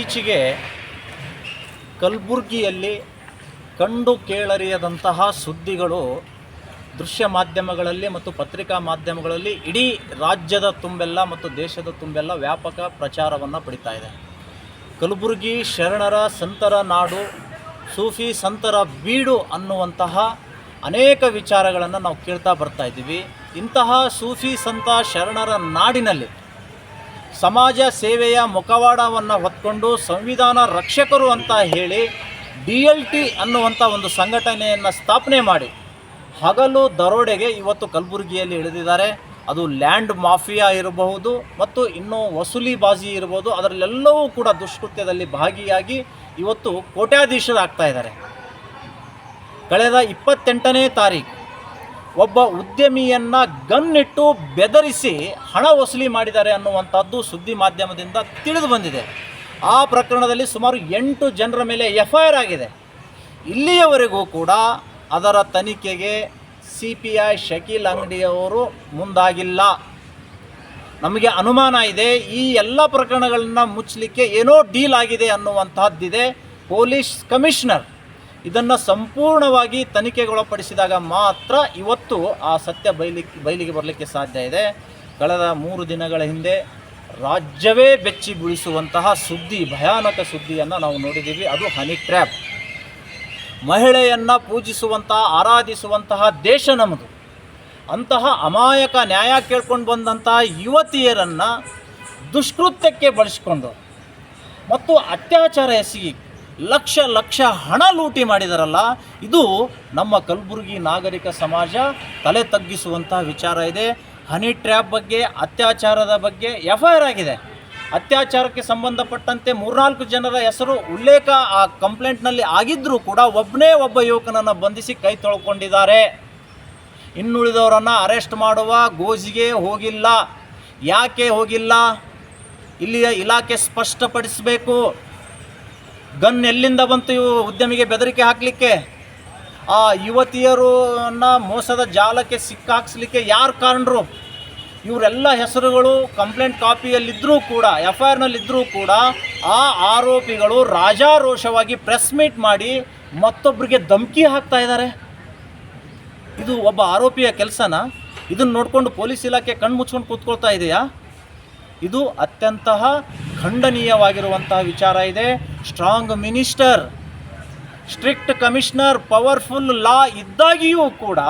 ಇತ್ತೀಚೆಗೆ ಕಲಬುರಗಿಯಲ್ಲಿ ಕಂಡು ಕೇಳರಿಯದಂತಹ ಸುದ್ದಿಗಳು ದೃಶ್ಯ ಮಾಧ್ಯಮಗಳಲ್ಲಿ ಮತ್ತು ಪತ್ರಿಕಾ ಮಾಧ್ಯಮಗಳಲ್ಲಿ ಇಡೀ ರಾಜ್ಯದ ತುಂಬೆಲ್ಲ ಮತ್ತು ದೇಶದ ತುಂಬೆಲ್ಲ ವ್ಯಾಪಕ ಪ್ರಚಾರವನ್ನು ಪಡಿತಾ ಇದೆ. ಕಲಬುರಗಿ ಶರಣರ ಸಂತರ ನಾಡು, ಸೂಫಿ ಸಂತರ ಬೀಡು ಅನ್ನುವಂತಹ ಅನೇಕ ವಿಚಾರಗಳನ್ನು ನಾವು ಕೇಳ್ತಾ ಬರ್ತಾ ಇದ್ದೀವಿ. ಇಂತಹ ಸೂಫಿ ಸಂತ ಶರಣರ ನಾಡಿನಲ್ಲಿ ಸಮಾಜ ಸೇವೆಯ ಮುಖವಾಡವನ್ನು ಹೊತ್ಕೊಂಡು ಸಂವಿಧಾನ ರಕ್ಷಕರು ಅಂತ ಹೇಳಿ ಡಿ ಎಲ್ ಟಿ ಅನ್ನುವಂಥ ಒಂದು ಸಂಘಟನೆಯನ್ನು ಸ್ಥಾಪನೆ ಮಾಡಿ. ಹಗಲು ದರೋಡೆಗೆ ಇವತ್ತು ಕಲಬುರಗಿಯಲ್ಲಿ ಇಳಿದಿದ್ದಾರೆ. ಅದು ಲ್ಯಾಂಡ್ ಮಾಫಿಯಾ ಇರಬಹುದು ಮತ್ತು ಇನ್ನೂ ವಸೂಲಿಬಾಜಿ ಇರಬಹುದು. ಅದರಲ್ಲೆಲ್ಲವೂ ಕೂಡ ದುಷ್ಕೃತ್ಯದಲ್ಲಿ ಭಾಗಿಯಾಗಿ ಇವತ್ತು ಕೋಟ್ಯಾಧೀಶರಾಗ್ತಾ ಇದ್ದಾರೆ. ಕಳೆದ ಇಪ್ಪತ್ತೆಂಟನೇ ತಾರೀಕು ಒಬ್ಬ ಉದ್ಯಮಿಯನ್ನು ಗನ್ನಿಟ್ಟು ಬೆದರಿಸಿ ಹಣ ವಸೂಲಿ ಮಾಡಿದ್ದಾರೆ ಅನ್ನುವಂಥದ್ದು ಸುದ್ದಿ ಮಾಧ್ಯಮದಿಂದ ತಿಳಿದು ಬಂದಿದೆ. ಆ ಪ್ರಕರಣದಲ್ಲಿ ಸುಮಾರು ಎಂಟು ಜನರ ಮೇಲೆ ಎಫ್ ಐ ಆಗಿದೆ. ಇಲ್ಲಿಯವರೆಗೂ ಕೂಡ ಅದರ ತನಿಖೆಗೆ ಸಿ ಪಿ ಐ ಶಕೀಲ್ ಅಂಗಡಿಯವರು ಮುಂದಾಗಿಲ್ಲ. ನಮಗೆ ಅನುಮಾನ ಇದೆ, ಈ ಎಲ್ಲ ಪ್ರಕರಣಗಳನ್ನು ಮುಚ್ಚಲಿಕ್ಕೆ ಏನೋ ಡೀಲ್ ಆಗಿದೆ ಅನ್ನುವಂತಹದ್ದಿದೆ ಪೊಲೀಸ್ ಕಮಿಷನರ್. ಇದನ್ನು ಸಂಪೂರ್ಣವಾಗಿ ತನಿಖೆಗೊಳಪಡಿಸಿದಾಗ ಮಾತ್ರ ಇವತ್ತು ಆ ಸತ್ಯ ಬಯಲಿಕ್ಕೆ ಬಯಲಿಗೆ ಬರಲಿಕ್ಕೆ ಸಾಧ್ಯ ಇದೆ. ಕಳೆದ ಮೂರು ದಿನಗಳ ಹಿಂದೆ ರಾಜ್ಯವೇ ಬೆಚ್ಚಿ ಬೀಳಿಸುವಂತಹ ಸುದ್ದಿ, ಭಯಾನಕ ಸುದ್ದಿಯನ್ನು ನಾವು ನೋಡಿದ್ದೀವಿ. ಅದು ಹನಿ ಟ್ರ್ಯಾಪ್ ಮಹಿಳೆಯನ್ನು ಪೂಜಿಸುವಂತಹ ಆರಾಧಿಸುವಂತಹ ದೇಶ ನಮ್ಮದು. ಅಂತಹ ಅಮಾಯಕ ನ್ಯಾಯ ಕೇಳ್ಕೊಂಡು ಬಂದಂತಹ ಯುವತಿಯರನ್ನು ದುಷ್ಕೃತ್ಯಕ್ಕೆ ಬಳಸಿಕೊಂಡು, ಮತ್ತು ಅತ್ಯಾಚಾರ ಎಸಗಿ ಲಕ್ಷ ಲಕ್ಷ ಹಣ ಲೂಟಿ ಮಾಡಿದಾರಲ್ಲ, ಇದು ನಮ್ಮ ಕಲಬುರಗಿ ನಾಗರಿಕ ಸಮಾಜ ತಲೆ ತಗ್ಗಿಸುವಂತಹ ವಿಚಾರ ಇದೆ. ಹನಿ ಟ್ರ್ಯಾಪ್ ಬಗ್ಗೆ, ಅತ್ಯಾಚಾರದ ಬಗ್ಗೆ ಎಫ್ ಐ ಆರ್ ಆಗಿದೆ. ಅತ್ಯಾಚಾರಕ್ಕೆ ಸಂಬಂಧಪಟ್ಟಂತೆ ಮೂರ್ನಾಲ್ಕು ಜನರ ಹೆಸರು ಉಲ್ಲೇಖ ಆ ಕಂಪ್ಲೇಂಟ್ನಲ್ಲಿ ಆಗಿದ್ದರೂ ಕೂಡ ಒಬ್ಬನೇ ಒಬ್ಬ ಯುವಕನನ್ನು ಬಂಧಿಸಿ ಕೈ ತೊಳ್ಕೊಂಡಿದ್ದಾರೆ. ಇನ್ನುಳಿದವರನ್ನು ಅರೆಸ್ಟ್ ಮಾಡುವ ಗೋಜಿಗೆ ಹೋಗಿಲ್ಲ. ಯಾಕೆ ಹೋಗಿಲ್ಲ? ಇಲ್ಲಿಯ ಇಲಾಖೆ ಸ್ಪಷ್ಟಪಡಿಸಬೇಕು. ಗನ್ ಎಲ್ಲಿಂದ ಬಂತು ಇವು ಉದ್ಯಮಿಗೆ ಬೆದರಿಕೆ ಹಾಕಲಿಕ್ಕೆ? ಆ ಯುವತಿಯರನ್ನು ಮೋಸದ ಜಾಲಕ್ಕೆ ಸಿಕ್ಕಾಕ್ಸ್ಲಿಕ್ಕೆ ಯಾರು ಕಾರಣರು? ಇವರೆಲ್ಲ ಹೆಸರುಗಳು ಕಂಪ್ಲೇಂಟ್ ಕಾಪಿಯಲ್ಲಿದ್ದರೂ ಕೂಡ ಎಫ್ ಐ ಆರ್ನಲ್ಲಿದ್ದರೂ ಕೂಡ ಆ ಆರೋಪಿಗಳು ರಾಜಾರೋಷವಾಗಿ ಪ್ರೆಸ್ ಮೀಟ್ ಮಾಡಿ ಮತ್ತೊಬ್ಬರಿಗೆ ಧಮಕಿ ಹಾಕ್ತಾ ಇದ್ದಾರೆ. ಇದು ಒಬ್ಬ ಆರೋಪಿಯ ಕೆಲಸನ? ಇದನ್ನು ನೋಡಿಕೊಂಡು ಪೊಲೀಸ್ ಇಲಾಖೆ ಕಣ್ಣು ಮುಚ್ಕೊಂಡು ಕೂತ್ಕೊಳ್ತಾ ಇದೆಯಾ? ಇದು ಅತ್ಯಂತ ಖಂಡನೀಯವಾಗಿರುವಂತಹ ವಿಚಾರ ಇದೆ. Strong minister, strict commissioner, powerful law ಇದ್ದಾಗಿಯೂ ಕೂಡ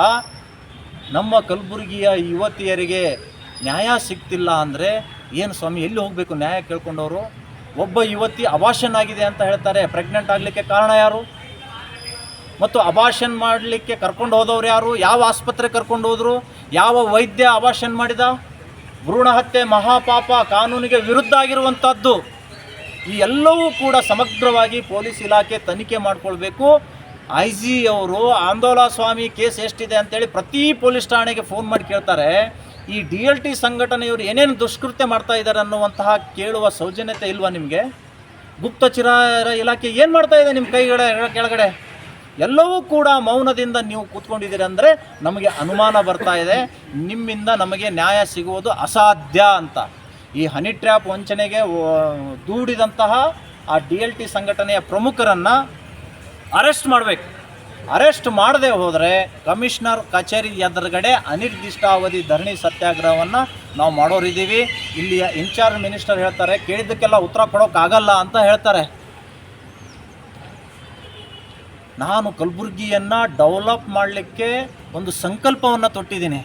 ನಮ್ಮ ಕಲಬುರಗಿಯ ಯುವತಿಯರಿಗೆ ನ್ಯಾಯ ಸಿಗ್ತಿಲ್ಲ ಅಂದರೆ ಏನು ಸ್ವಾಮಿ, ಎಲ್ಲಿ ಹೋಗಬೇಕು ನ್ಯಾಯ ಕೇಳ್ಕೊಂಡವರು? ಒಬ್ಬ ಯುವತಿ ಅಭಾಷನ್ ಆಗಿದೆ ಅಂತ ಹೇಳ್ತಾರೆ, ಪ್ರೆಗ್ನೆಂಟ್ ಆಗಲಿಕ್ಕೆ ಕಾರಣ ಯಾರು? ಮತ್ತು ಅಭಾಷನ್ ಮಾಡಲಿಕ್ಕೆ ಕರ್ಕೊಂಡು ಹೋದವ್ರು ಯಾರು? ಯಾವ ಆಸ್ಪತ್ರೆ ಕರ್ಕೊಂಡು ಹೋದರು? ಯಾವ ವೈದ್ಯ ಅಭಾಷನ್ ಮಾಡಿದ? ಭ್ರೂಣ ಹತ್ಯೆ ಮಹಾಪಾಪ ಕಾನೂನಿಗೆ ವಿರುದ್ಧ ಆಗಿರುವಂಥದ್ದು ಈ ಎಲ್ಲವೂ ಕೂಡ ಸಮಗ್ರವಾಗಿ ಪೊಲೀಸ್ ಇಲಾಖೆ ತನಿಖೆ ಮಾಡಿಕೊಳ್ಬೇಕು. ಐ ಜಿ ಅವರು, ಆಂದೋಲ ಸ್ವಾಮಿ ಕೇಸ್ ಎಷ್ಟಿದೆ ಅಂತೇಳಿ ಪ್ರತಿ ಪೊಲೀಸ್ ಠಾಣೆಗೆ ಫೋನ್ ಮಾಡಿ ಕೇಳ್ತಾರೆ. ಈ ಡಿ ಎಲ್ ಟಿ ಸಂಘಟನೆಯವರು ಏನೇನು ದುಷ್ಕೃತ್ಯ ಮಾಡ್ತಾ ಇದ್ದಾರೆ ಅನ್ನುವಂತಹ ಕೇಳುವ ಸೌಜನ್ಯತೆ ಇಲ್ವಾ ನಿಮಗೆ? ಗುಪ್ತಚರ ಇಲಾಖೆ ಏನು ಮಾಡ್ತಾ ಇದೆ ನಿಮ್ಮ ಕೈಗಡೆ, ಕೆಳಗಡೆ? ಎಲ್ಲವೂ ಕೂಡ ಮೌನದಿಂದ ನೀವು ಕೂತ್ಕೊಂಡಿದ್ದೀರಿ ಅಂದರೆ ನಮಗೆ ಅನುಮಾನ ಬರ್ತಾ ಇದೆ. ನಿಮ್ಮಿಂದ ನಮಗೆ ನ್ಯಾಯ ಸಿಗುವುದು ಅಸಾಧ್ಯ ಅಂತ. ಈ ಹನಿ ಟ್ರ್ಯಾಪ್ ವಂಚನೆಗೆ ದೂಡಿದಂತಹ ಆ ಡಿ ಎಲ್ ಟಿ ಸಂಘಟನೆಯ ಪ್ರಮುಖರನ್ನು ಅರೆಸ್ಟ್ ಮಾಡಬೇಕು. ಅರೆಸ್ಟ್ ಮಾಡದೆ ಹೋದರೆ ಕಮಿಷನರ್ ಕಚೇರಿ ಎದುರುಗಡೆ ಅನಿರ್ದಿಷ್ಟಾವಧಿ ಧರಣಿ ಸತ್ಯಾಗ್ರಹವನ್ನು ನಾವು ಮಾಡೋರಿದ್ದೀವಿ ಇಲ್ಲಿಯ ಇನ್ಚಾರ್ಜ್ ಮಿನಿಸ್ಟರ್ ಹೇಳ್ತಾರೆ, ಕೇಳಿದ್ದಕ್ಕೆಲ್ಲ ಉತ್ತರ ಕೊಡೋಕ್ಕಾಗಲ್ಲ ಅಂತ ಹೇಳ್ತಾರೆ. ನಾನು ಕಲಬುರಗಿಯನ್ನು ಡೆವಲಪ್ ಮಾಡಲಿಕ್ಕೆ ಒಂದು ಸಂಕಲ್ಪವನ್ನು ತೊಟ್ಟಿದ್ದೀನಿ.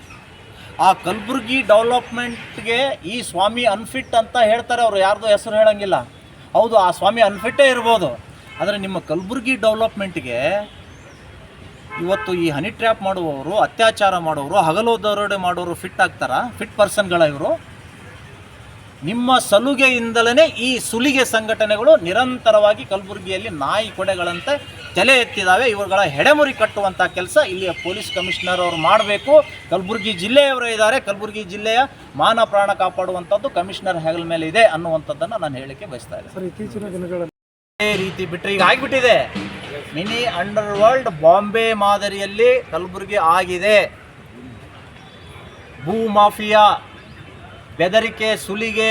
ಆ ಕಲಬುರಗಿ ಡೆವಲಪ್ಮೆಂಟ್ಗೆ ಈ ಸ್ವಾಮಿ ಅನ್ಫಿಟ್ ಅಂತ ಹೇಳ್ತಾರೆ, ಅವರು ಯಾರ್ದು ಹೆಸರು ಹೇಳಂಗಿಲ್ಲ. ಹೌದು, ಆ ಸ್ವಾಮಿ ಅನ್ಫಿಟ್ಟೇ ಇರ್ಬೋದು. ಆದರೆ ನಿಮ್ಮ ಕಲಬುರಗಿ ಡೆವಲಪ್ಮೆಂಟ್ಗೆ ಇವತ್ತು ಈ ಹನಿ ಟ್ರ್ಯಾಪ್ ಮಾಡುವವರು, ಅತ್ಯಾಚಾರ ಮಾಡುವವರು, ಹಗಲು ದರೋಡೆ ಮಾಡೋರು ಫಿಟ್ ಆಗ್ತಾರಾ? ಫಿಟ್ ಪರ್ಸನ್ಗಳ ಇವರು. ನಿಮ್ಮ ಸಲುಗೆಯಿಂದಲೇ ಈ ಸುಲಿಗೆ ಸಂಘಟನೆಗಳು ನಿರಂತರವಾಗಿ ಕಲಬುರಗಿಯಲ್ಲಿ ನಾಯಿ ಕೊಡೆಗಳಂತೆ ತಲೆ ಎತ್ತಿದ್ದಾವೆ ಇವುಗಳ ಹೆಡೆಮುರಿ ಕಟ್ಟುವಂಥ ಕೆಲಸ ಇಲ್ಲಿಯ ಪೊಲೀಸ್ ಕಮಿಷನರ್ ಅವರು ಮಾಡಬೇಕು. ಕಲಬುರಗಿ ಜಿಲ್ಲೆಯವರು ಇದ್ದಾರೆ. ಕಲಬುರಗಿ ಜಿಲ್ಲೆಯ ಮಾನ ಪ್ರಾಣ ಕಾಪಾಡುವಂಥದ್ದು ಕಮಿಷನರ್ ಹೆಗಲ ಮೇಲೆ ಇದೆ ಅನ್ನುವಂಥದ್ದನ್ನು ನಾನು ಹೇಳಲಿಕ್ಕೆ ಬಯಸ್ತಾ ಇದ್ದೇನೆ. ಸರ್ ಇತ್ತೀಚಿನ ದಿನಗಳಲ್ಲಿ ಅದೇ ರೀತಿ ಬಿಟ್ಟರೆ ಈಗ ಆಗಿಬಿಟ್ಟಿದೆ. ಮಿನಿ ಅಂಡರ್ ವರ್ಲ್ಡ್ ಬಾಂಬೆ ಮಾದರಿಯಲ್ಲಿ ಕಲಬುರಗಿ ಆಗಿದೆ. ಭೂ ಮಾಫಿಯಾ ಬೆದರಿಕೆ, ಸುಲಿಗೆ,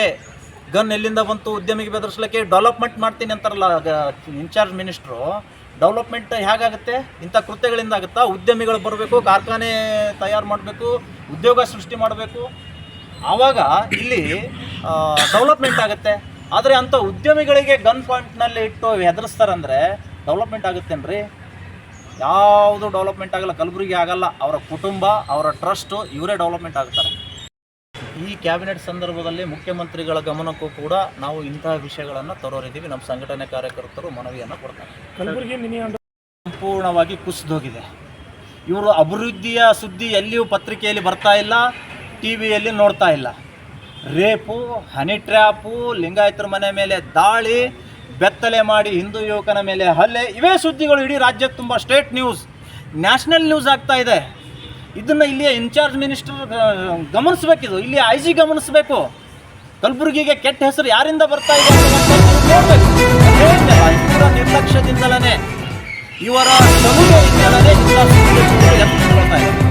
ಗನ್ ಎಲ್ಲಿಂದ ಬಂತು, ಉದ್ಯಮಿಗೆ ಬೆದರಿಸ್ಲಿಕ್ಕೆ ಡೆವಲಪ್ಮೆಂಟ್ ಮಾಡ್ತೀನಿ ಅಂತಾರಲ್ಲ ಇನ್ಚಾರ್ಜ್ ಮಿನಿಸ್ಟ್ರು ಡೆವಲಪ್ಮೆಂಟ್ ಹೇಗಾಗುತ್ತೆ? ಇಂಥ ಕೃತ್ಯಗಳಿಂದ ಆಗುತ್ತಾ? ಉದ್ಯಮಿಗಳು ಬರಬೇಕು, ಕಾರ್ಖಾನೆ ತಯಾರು ಮಾಡಬೇಕು, ಉದ್ಯೋಗ ಸೃಷ್ಟಿ ಮಾಡಬೇಕು. ಆವಾಗ ಇಲ್ಲಿ ಡೆವಲಪ್ಮೆಂಟ್ ಆಗುತ್ತೆ. ಆದರೆ ಅಂಥ ಉದ್ಯಮಿಗಳಿಗೆ ಗನ್ ಪಾಯಿಂಟ್ನಲ್ಲಿ ಇಟ್ಟು ಹೆದರಿಸ್ತಾರಂದ್ರೆ ಡೆವಲಪ್ಮೆಂಟ್ ಆಗುತ್ತೇನ್ರಿ? ಯಾವುದು ಡೆವಲಪ್ಮೆಂಟ್ ಆಗಲ್ಲ, ಕಲಬುರಗಿ ಆಗಲ್ಲ. ಅವರ ಕುಟುಂಬ, ಅವರ ಟ್ರಸ್ಟು ಇವರೇ ಡೆವಲಪ್ಮೆಂಟ್ ಆಗ್ತಾರೆ. ಈ ಕ್ಯಾಬಿನೆಟ್ ಸಂದರ್ಭದಲ್ಲಿ ಮುಖ್ಯಮಂತ್ರಿಗಳ ಗಮನಕ್ಕೂ ಕೂಡ ನಾವು ಇಂತಹ ವಿಷಯಗಳನ್ನು ತರೋರಿದ್ದೀವಿ. ನಮ್ಮ ಸಂಘಟನೆ ಕಾರ್ಯಕರ್ತರು ಮನವಿಯನ್ನು ಕೊಡ್ತಾರೆ. ಕಲಬುರಗಿ ಮಿನಿ ಸಂಪೂರ್ಣವಾಗಿ ಕುಸಿದೋಗಿದೆ. ಇವರು ಅಭಿವೃದ್ಧಿಯ ಸುದ್ದಿ ಎಲ್ಲಿಯೂ ಪತ್ರಿಕೆಯಲ್ಲಿ ಬರ್ತಾ ಇಲ್ಲ ಟಿ ವಿಯಲ್ಲಿ ನೋಡ್ತಾ ಇಲ್ಲ. ರೇಪು ಹನಿ ಟ್ರ್ಯಾಪು ಲಿಂಗಾಯತರ ಮನೆ ಮೇಲೆ ದಾಳಿ ಬೆತ್ತಲೆ ಮಾಡಿ ಹಿಂದೂ ಯುವಕನ ಮೇಲೆ ಹಲ್ಲೆ ಇವೇ ಸುದ್ದಿಗಳು ಇಡೀ ರಾಜ್ಯಕ್ಕೆ ತುಂಬ ಸ್ಟೇಟ್ ನ್ಯೂಸ್. ನ್ಯಾಷನಲ್ ನ್ಯೂಸ್ ಆಗ್ತಾ ಇದೆ. ಇದನ್ನು ಇಲ್ಲಿಯ ಇನ್ಚಾರ್ಜ್ ಮಿನಿಸ್ಟರ್ ಗಮನಿಸಬೇಕಿದು. ಇಲ್ಲಿ ಐ ಜಿ ಗಮನಿಸಬೇಕು. ಕಲಬುರಗಿಗೆ ಕೆಟ್ಟ ಹೆಸರು ಯಾರಿಂದ ಬರ್ತಾ ಇದೆ ನಿರ್ಲಕ್ಷ್ಯದಿಂದಲೇ. ಇವರ ಸಲುಗೆಯಿಂದಲೇ ಇಂಥ